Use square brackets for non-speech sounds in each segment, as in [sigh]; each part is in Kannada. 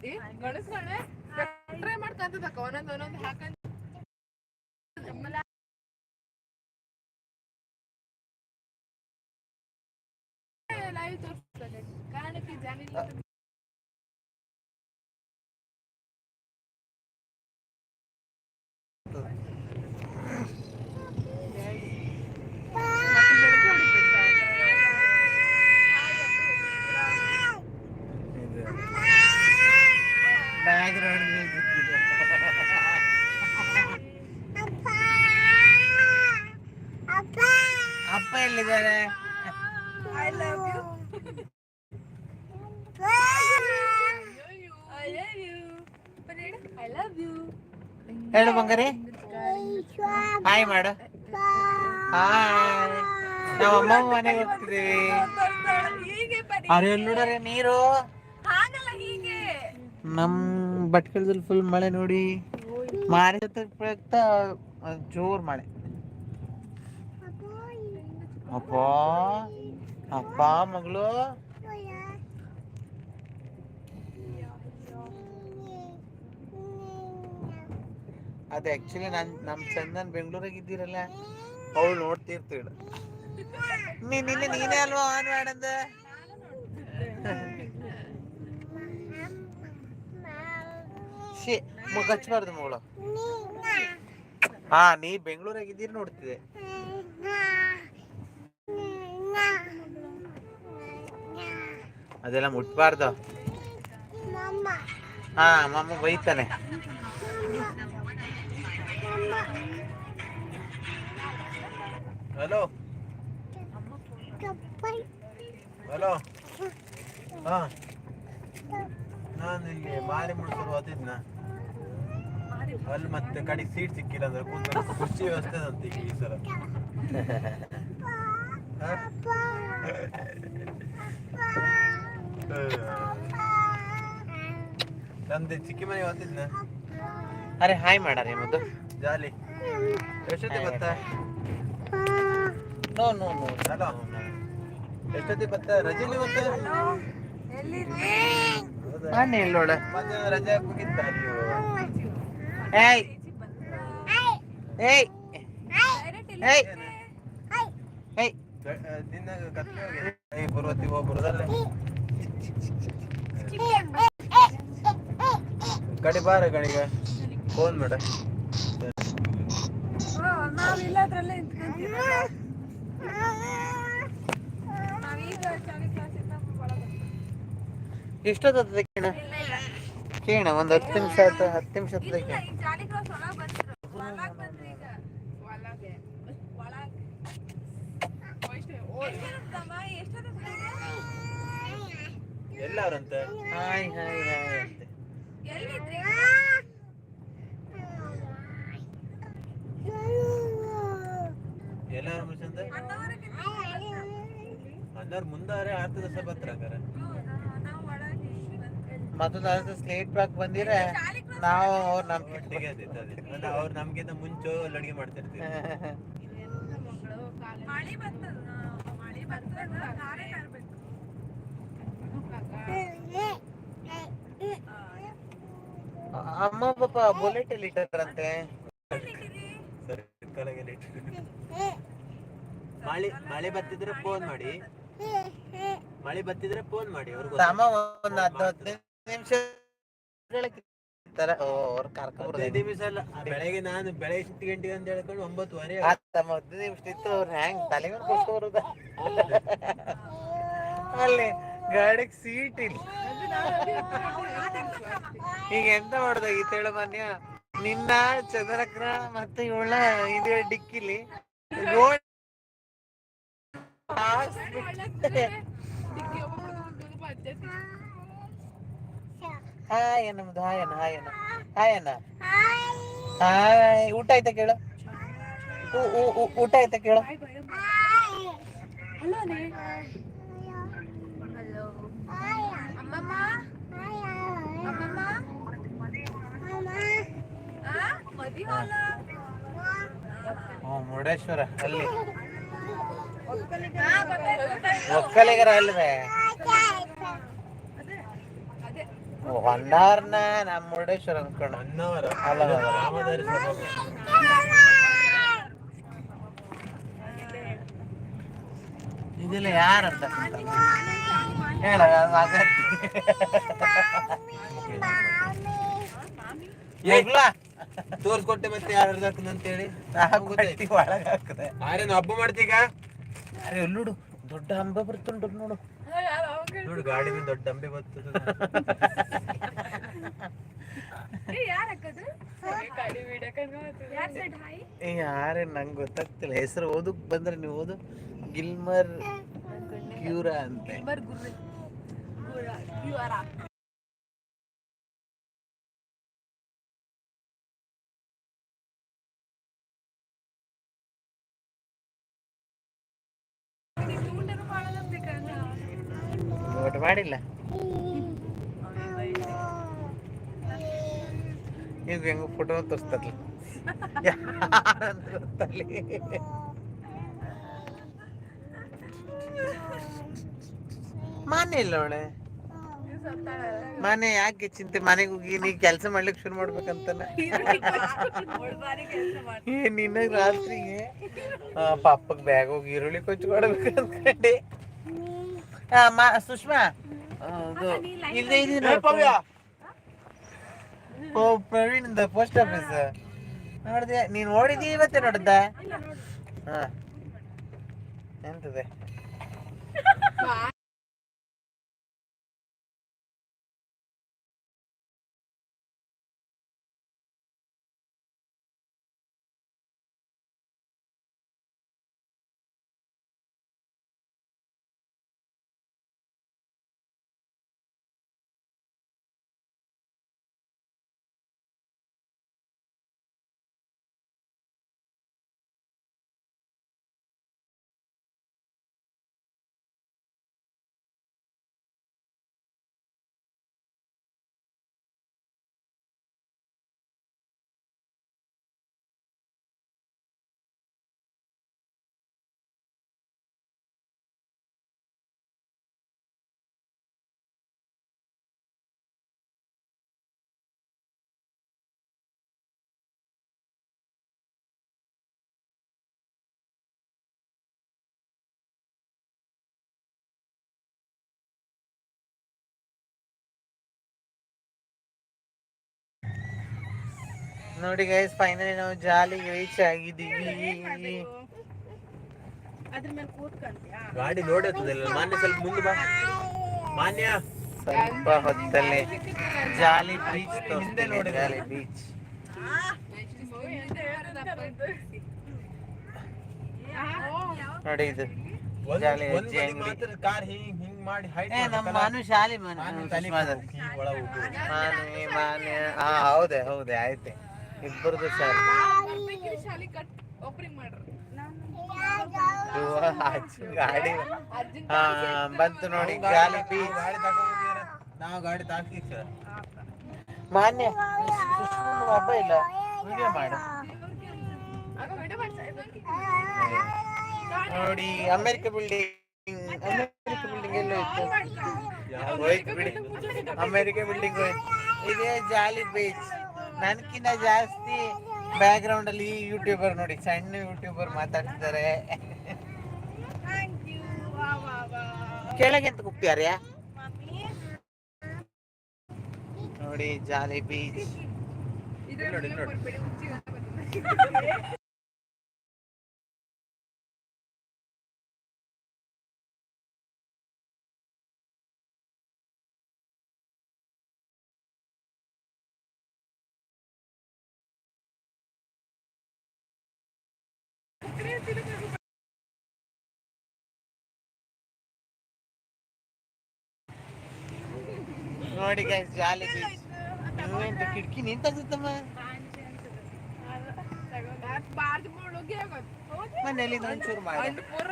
ಈ ಗಣಸ್ಗಳೇ ಟ್ರೈ ಮಾಡ್ಕೊಂತದಕ್ಕ ಒಂದೊಂದ್ ಒಂದೊಂದ್ ಹಾಕಂತ ಲೈವ್ ತೋರಿಸ್ತದೆ ಕಾರಣಕ್ಕೆ ಜಾನಿಲ್ಲ ಬ್ಯಾಗ್ ಮ್ಯೂಸಿಕ್ ಇದೆ ಅಪ್ಪ ಎಲ್ಲಿದ್ದಾರೆ I love you I love you ಹೇಳು ಬಂಗಾರಿ. ಹಾಯ್ ಮಾಡು. ಹಾಯ್ ನಾವು ಅಮ್ಮ ಮನೆಗೆ ಹೋಗ್ತಿದೀವಿ ಹೀಗೆ ಬರೀ ಅರೆ ನೋಡ್ರೆ ನೀರು? ನಮ್ ಭಟ್ಕಳದಲ್ಲಿ ಫುಲ್ ಮಳೆ ನೋಡಿ. ಮಾರಿ ಪ್ರಯುಕ್ತ ಜೋರ್ ಮಳೆ. ಅಪ್ಪ. ಅಪ್ಪ ಮಗಳು. ಅದು ಆಕ್ಚುಲಿ ನನ್ ನಮ್ ಚಂದನ್ ಬೆಂಗಳೂರಾಗ ಇದ್ದೀರಲ್ಲ, ಅವಳು ನೋಡ್ತಿರ್ತೀಳ. ನೀ ನಿನ್ನೆ ನೀನೇ ಅಲ್ವಾ ಆನ್ ಮಾಡಂದ? ಶಿ ಮಗಳು ಹಾ, ನೀ ಬೆಂಗಳೂರಾಗ ಇದ್ದೀರಿ ನೋಡ್ತಿದ್ದೆ ಅದೆಲ್ಲ ಮುಟ್ಬಾರ್ದು. ಹಾ, ಮಮ್ಮ ಬೈತಾನೆ. ಹಲೋ? ಹಲೋ? ಹಾ. ನಾನು ಇಲ್ಲಿ ಮಾರಿ ಮುಡ್ಸರು ಓದಿದ್ನ ಅಲ್ಲಿ ಮತ್ತೆ ಕಡೆ ಸೀಟ್ ಸಿಕ್ಕಿಲ್ಲ ಅಂದ್ರೆ ಕೂತ್ಕೊಂಡು ಕುರ್ಚಿ ವ್ಯವಸ್ಥೆ ಅಂತ ಈಗ ಈ ಸಲ? ನಂದು ಚಿಕ್ಕಿ ಮನೆ ಓದಿದ್ನ ಅರೆ ಹಾಯ್ ಮಾಡಾರೆ ಮತ್ತು ಜಾಲಿ. ಎಷ್ಟೊತ್ತಿಗೆ ಬರ್ತಾ? ನೋ ನೋ ನೋ ಹಲೋ ಎಷ್ಟೊತ್ತಿಗೆ ಬತ್ತ ರಜೆಲಿ ಬರ್ತಾ ಬನ್ನಿ ಇಲ್ಲೋಳೆ ರಜೆ ಮುಗಿತ ಏಯ್! ಏಯ್! ಏಯ್! ಏಯ್! ದಿನ ಹೋಗಿ ಬಾರ ಫೋನ್ ಮಾಡ. ನಾವಿಲ್ಲ ಎಷ್ಟೊತ್ತದ ಒಂದು ಹತ್ತು ನಿಮಿಷ ಆಯ್ತು? ಹತ್ತು ನಿಮಿಷ ಎಲ್ಲಾರಂತ ಹಾಯ್ ಹಾಯ್ ಹಾಯ್ ಅಂತೆ. ಎಲ್ಲಾರು ಅಣ್ಣವ್ರಿಗೆ ಅನ್ನಾರು ಮುಂದಾರೆ ಆರ್ತದ ಮತ್ತೊಂದು ಅರ್ಧ ಸ್ಲೇಟ್ ಬ್ಯಾಕ್ ಬಂದಿರ ನಾವು ಅವ್ರು ನಮ್ ಅವ್ರು ನಮ್ಗಿಂತ ಮುಂಚೆ ಅಡುಗೆ ಮಾಡ್ತಿರ್ತೀವಿ. ಅಮ್ಮ ಪಾಪ ಬುಲೆಟ್ ಅಲ್ಲಿ ಇಟ್ಟಾರಂತೆ ಮಳೆ ಮಳೆ ಬತ್ತಿದ್ರೆ ಫೋನ್ ಮಾಡಿ. ಮಳೆ ಬತ್ತಿದ್ರೆ ಫೋನ್ ಮಾಡಿ ಅವ್ರಿಗೆ ಅಮ್ಮ ಒಂದು ಹತ್ತು ಹದಿನೈದು ನಿಮಿಷ ಅಲ್ಲ ಬೆಳಗ್ಗೆ ನಾನು ಬೆಳಗ್ಗೆ ಗಂಟೆಗೆ ಅಂತ ಹೇಳ್ಕೊಂಡು ಒಂಬತ್ತುವರೆ ನಿಮಿಷ ಇತ್ತು ಅವ್ರು ಹ್ಯಾಂಗ್ ತಲೆ ಮೇಲೆ ಕೂತ್ಕೊಬರುದ ಅಲ್ಲಿ ಗಾಡಿಗೆ ಸೀಟ್ ಇಲ್ಲ. ಈಗ ಎಂತ ಮಾಡ್ದಾಗಿತ್ತು ಹೇಳು ಮನ್ಯ ನಿನ್ನ ಚಂದ್ರಕ್ರ ಮತ್ತೆ ಇವಳ ಇದೇ ಡಿಕ್ಕಿಲಿ ಡಿಕ್ಕಿ. ಹಾಯ್ ನಮ್ದು ಹಾಯ್ ಅಣ್ಣ ಹಾಯ್ ಅಣ್ಣ ಹಾಯ್. ಅಣ್ಣ ಹಾಯ್ ಊಟ ಆಯ್ತಾ ಕೇಳು. ಊಟ ಆಯ್ತಾ ಕೇಳು. ಮುರುಡೇಶ್ವರ ಅಲ್ಲಿ. ಒಕ್ಕಲಿಗರ ಅಲ್ವೇ ಅದೇ ಅದೇ ಹೊನ್ನಾರ್ನ ನಮ್ಮ ಮುರುಡೇಶ್ವರ ಅನ್ಕೊಂಡು ಹೊನ್ನಾವರ ಅಲ್ಲ, ಅಲ್ಲ, ಅಲ್ಲ. ರಾಮಧಾರಿ ಸಭಾಭವನ. ಇದೆಲ್ಲ ಯಾರಂತ ಹೇಳ ಎಗ್ಲಾ ತೋರ್ಸ್ಕೊಟ್ಟೆ ಮತ್ತೆ ಯಾರು ಅಂತೇಳಿ ಗೊತ್ತಾಯ್ತು ಒಳಗೆ ಹಾಕದೆ ಆರೇನು ಹಬ್ಬ ಮಾಡ್ತೀಗ ಅರೆ ಎಲ್ಲುಡು ದೊಡ್ಡ ಹಂಬ ಬರ್ತುಂಟು ನೋಡು ನೋಡು ಗಾಡಿ ದೊಡ್ಡ ಅಂಬೆ ಬರ್ತದೆ. ಯಾರೇ ನಂಗೆ ಗೊತ್ತಾಗ್ತಿಲ್ಲ. ಹೆಸರು ಓದಕ್ ಬಂದ್ರೆ ನೀವು ಓದು. ಗಿಲ್ಮರ್ ಕ್ಯೂರ ಅಂತೆ. ಮಾಡಿಲ್ಲ? ನೀವು ಹೆಂಗ ಫೋಟೋ ತೋರಿಸ್ತಾರಲ್ಲ. ಮನೆ ಇಲ್ಲ ಅವಳೆ? ಮನೆ ಯಾಕೆ ಚಿಂತೆ? ಮನೆಗೆ ಹೋಗಿ ನೀ ಕೆಲಸ ಮಾಡ್ಲಿಕ್ಕೆ ಶುರು ಮಾಡ್ಬೇಕಂತ ಏ ನಿನಗ್ ರಾತ್ರಿಗೆ ಪಾಪಕ್ ಬ್ಯಾಗ್ ಹೋಗಿ ಈರುಳ್ಳಿ ಕೊಚ್ಚಿ ಕೊಡ್ಬೇಕಂತ ಸುಷ್ಮಾ. ಇಲ್ಲೇ ಇದೆ. ಪವ್ಯ. ಓ ಪ್ರವೀಣ್ ಪೋಸ್ಟ್ ಆಫೀಸ್ ನೋಡಿದೆ ನೀನ್ ನೋಡಿದಿ ಇವತ್ತೆ ನೋಡಿದ್ದ? ಹಾ. ಎಂತದೆ? [laughs] ನೋಡಿ ಗೈಸ್ ಫೈನಲಿ ನಾವು ಜಾಲಿಗೆ ರೀಚ್ ಆಗಿದ್ದೀವಿ. ಅದ್ರ ಮೇಲೆ ಕೂತ್ಕೊಂತೀಯಾ? ಗಾಡಿ ಲೋಡ್ ಆಗ್ತದಲ್ಲ ಮಾನ್ಯ ಸ್ವಲ್ಪ ಮುಂದೆ ಬಾ. ಮಾನ್ಯ. ಸ್ವಲ್ಪ ಹೊತ್ತಲ್ಲಿ ಜಾಲಿ ಬೀಚ್ ತೋರಿಸ್ತೀನಿ ಜಾಲಿ ಬೀಚ್ ನೋಡಿ ಇದು ಜಾಲಿ ಅಜ್ಜಿ ಅಂಗಡಿ ಕಾರ್ ಹಿಂಗ್ ಹಿಂಗ್ ಮಾಡಿ ಹೈಟ್ ನಮ್ಮ? ಮಾನು ಶಾಲಿ ಮಾನು. ಮಾನ್ಯ. ಮಾನೆ. ಮಾನೆ ಹಾ ಹೌದೇ ಹೌದೇ ಆಯ್ತೆ. ಇಬ್ಬರದು ಶಾಲಿ ಶಾಲಿ ಕಟ್ ಒಬ್ರಿಗೆ ಮಾಡ್ರಿ ಇವ ಅಜ್ಜನ್ ಗಾಡಿ. ಹಾ ಬಂತು ನೋಡಿ ಜಾಲಿ ಬೀಚ್. ಗಾಡಿ ತಗೊಂಡ್ಬಂದಿರ ನಾವು ಗಾಡಿ ತಾಕಿ ಸರ್. ಮಾನ್ಯ ಸುಷ್ಮನ್ ಹಬ್ಬ ಇಲ್ಲ. ವಿಡಿಯೋ ಮಾಡು. ಆಗ ವಿಡಿಯೋ ಮಾಡ್ತಾ ನೋಡಿ ಅಮೆರಿಕ ಬಿಲ್ಡಿಂಗ್ ಅಮೆರಿಕ ಬಿಲ್ಡಿಂಗ್ ಎಲ್ಲೋ ಇತ್ತು. ಹೋಯ್ತು ಬಿಡಿ. ಅಮೆರಿಕ ಬಿಲ್ಡಿಂಗ್ ಹೋಯ್ತು. ಇದೇ ಜಾಲಿ ಬೀಚ್. ನನ್ಕಿನ್ನ ಜಾಸ್ತಿ ಬ್ಯಾಕ್ ಗ್ರೌಂಡ್ ಅಲ್ಲಿ ಯೂಟ್ಯೂಬರ್ ನೋಡಿ ಸಣ್ಣ ಯೂಟ್ಯೂಬರ್ ಮಾತಾಡ್ತಿದ್ದಾರೆ ಥ್ಯಾಂಕ್ ಯು ವಾ ವಾ ವಾ ಕೆಳಗೆ ಅಂತ ಕೂಗ್ತಿಯಾರ್ಯಾ ನೋಡಿ ಜಾಲಿ ಬೀಚ್ ನೋಡಿ, ನೋಡಿ. ನೋಡಿ ಗೈಸ್ ಜಾಲಿ ಬೀಚ್ ಎಂತ ಕಿಟಕಿ ನಿಂತಾಗುತ್ತಮ್ಮ ಬಾರ್ದು ಮುಳುಗಿ ಆಗೋದು. ಮನೇಲಿ ಒಂಚೂರು ಮಾಡಿ ಒಂದು ಪೂರ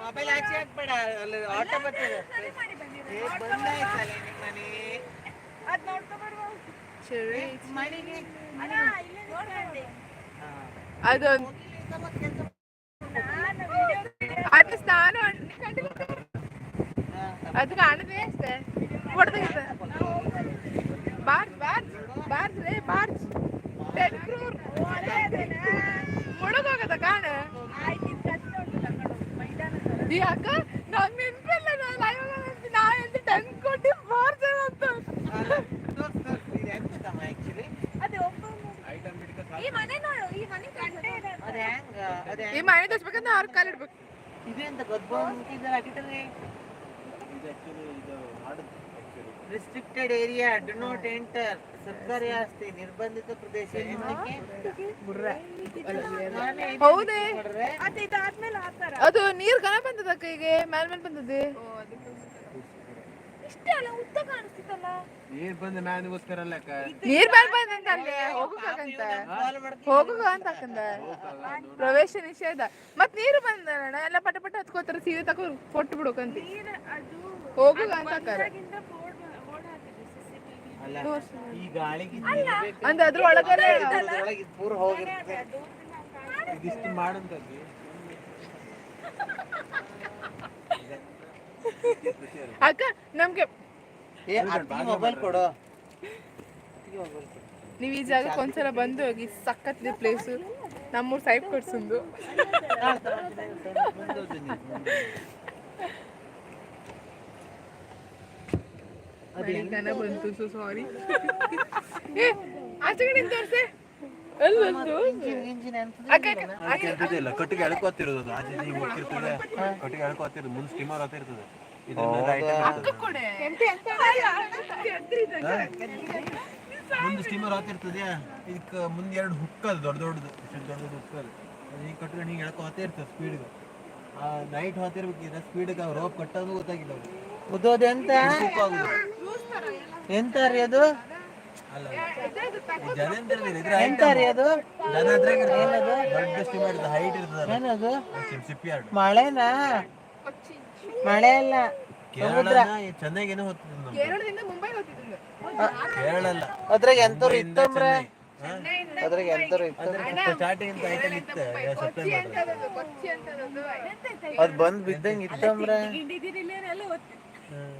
ಮೊಬೈಲ್ ಆಚೆ ಹಾಕ್ಬೇಡ ಅಲ್ಲಿ ಆಟೋ ಬರ್ತದೆ ಏ ಬಂದಾಯ್ತಲ್ಲ ನಿಮ್ಮ ಮನೆ ಅದ್ ನೋಡ್ಕೊಂಡ್ಬರುವ. ಮನೆಗೆ ಅದೊಂದು అది స్థానం అది కాణదే కొడదు కదా. బార్జ్ బార్జ్ బార్జ్ రే బార్జ్. టెన్ క్రూర్. ముడుగో కదా కాణ ఈ అక్క నాకు నింపలే నా లైవ్ నా ఎంత టెన్ కొట్టి బార్జ్ అంత అది ಒಬ್ಬ ಈ ಮನೆ ನೋಡು ಈ ಮನೆ ಕಾಣ ಈ ಮನೆ ತೋರ್ಸ್ಬೇಕಂದ್ರೆ ಅವ್ರ ಕಾಲ್ ಇಡ್ಬೇಕು. ಇದೆ ಅಂತ restricted area do not enter ಸರ್ಕಾರಿ ಆಸ್ತಿ ನಿರ್ಬಂಧಿತ ಪ್ರದೇಶ ಹೌದೇ. ಅದು ನೀರ್ ಕಣ ಬಂದದ ಕೈಗೆ ಮೇಲ್ ಮೇಲೆ ಬಂದದೆ ಇಷ್ಟೇ ಅಲ್ಲ ಉದ್ದ ಕಾಣಿಸ್ತಿತ್ತಲ್ಲ. ನೀರ್ ಬಂದ ಮ್ಯಾನಿಗೋಸ್ಕರ ಅಲ್ಲ ಅಕ್ಕ. ನೀರ್ ಮಾಡ್ತೀನಿ. ಹೋಗುಗ ಅಂತ ಹಾಕಂದ? ಪ್ರವೇಶ ನಿಷೇಧ. ಮತ್ ನೀರು ಬಂದ ಎಲ್ಲ ಪಟ ಪಟ ಹತ್ಕೋತಾರ ಸೀರೆ ತಕೊ ಕೊಟ್ಟು ಬಿಡುಕಂತ ಹೋಗುಗ ಅಂತ ಹಾಕಾರ ಅಲ್ಲ. ಈ ಗಾಳಿಗೆ ಅಂದ ಅದ್ರ ಒಳಗಡೆ ಒಳಗೆ ಪೂರ ಹೋಗಿರ್ತದೆ ಇದಿಷ್ಟು ಮಾಡಂತದ್ದು ಅಕ್ಕ ನಮ್ಗೆ ಏ ಅತ್ತಿಗೆ ಮೊಬೈಲ್ ಕೊಡು. ಅತ್ತಿಗೆ ಮೊಬೈಲ್ ಕೊಡು. ನೀವ್ ಈ ಜಾಗಕ್ಕೆ ಒಂದ್ಸಲ ಬಂದು ಹೋಗಿ ಸಖತ್ ಪ್ಲೇಸು ನಮ್ಮೂರ್ ಸೈಡ್ ಕೊಡ್ಸಂದು. ಬಂತು ಸೊ ಸಾರಿ ಏ ಆಚೆ ಕಡೆ ತೋರ್ಸೆ. ಅಲ್ಲಿ ಬಂತು ಇಂಜಿನ್ ಇಂಜಿನ್ ಅಕ್ಕ ಅಕ್ಕ, ಅಕ್ಕ ಕಟ್ಟಿಗೆ ಎಳ್ಕೊತಿರೋದು ಆಚೆ ಕಟ್ಟಿಗೆ ಎಳ್ಕೊತಿರೋದು ಮುಂದೆ ಸ್ಟೀಮರ್ ಹತ್ತಿರ್ತದೆ ಕೊಡೆ. ಮುಂದೆ ಸ್ಟೀಮರ್ ಹಾತಿರ್ತದೆ ಇದಕ್ಕೆ ಮುಂದೆ ಎರಡು ಹುಕ್ ಅದು ದೊಡ್ಡ ದೊಡ್ಡದು. ಎಷ್ಟು ದೊಡ್ಡ ದೊಡ್ಡ ಹುಕ್ ಅದು ಅದು ಹಿಂಗೆ ಕಟ್ಕೊಂಡು ಹಿಂಗೆ ಎಳ್ಕೊ ಹತ್ತೇ ಇರ್ತದೆ ಸ್ಪೀಡ್ಗೆ ಆ ನೈಟ್ ಹತ್ತಿರ್ಬೇಕಿದ್ರೆ ಸ್ಪೀಡ್ಗೆ ಅವ್ರು ರೋಪ್ ಕಟ್ಟೋದು ಗೊತ್ತಾಗಿಲ್ಲ ಅವ್ರಿಗೆ. ಉದ್ದೋದು ಎಂತ? ಎಂತ ರೀ ಅದು? ಈ ಮಳೆನಾ? ಮಳೆ ಇಲ್ಲ. ಕೇರಳ ಚೆನ್ನಾಗೇನೋ ಹೋಗ್ತದೆ ನಮ್ದು ಕೇರಳದಿಂದ ಮುಂಬೈಗೆ ಹೋಗ್ತಿದ್ದು ಕೇರಳ ಅಲ್ಲ ಅದ್ರಾಗ ಎಂತವ್ರು ಇತ್ತಂಬ್ರ? ಅದ್ರಾಗ ಎಂತವ್ರು ಇತ್ತು ಸ್ಟಾರ್ಟಿಂಗ್ ಅಂತ ಐಟಮ್ ಇತ್ತು ಕೊಚ್ಚಿ ಅಂತದೊಂದು ಅದ್ ಬಂದ್ ಬಿದ್ದಂಗ ಇತ್ತಂಬ್ರ. ಹ್ಮ್.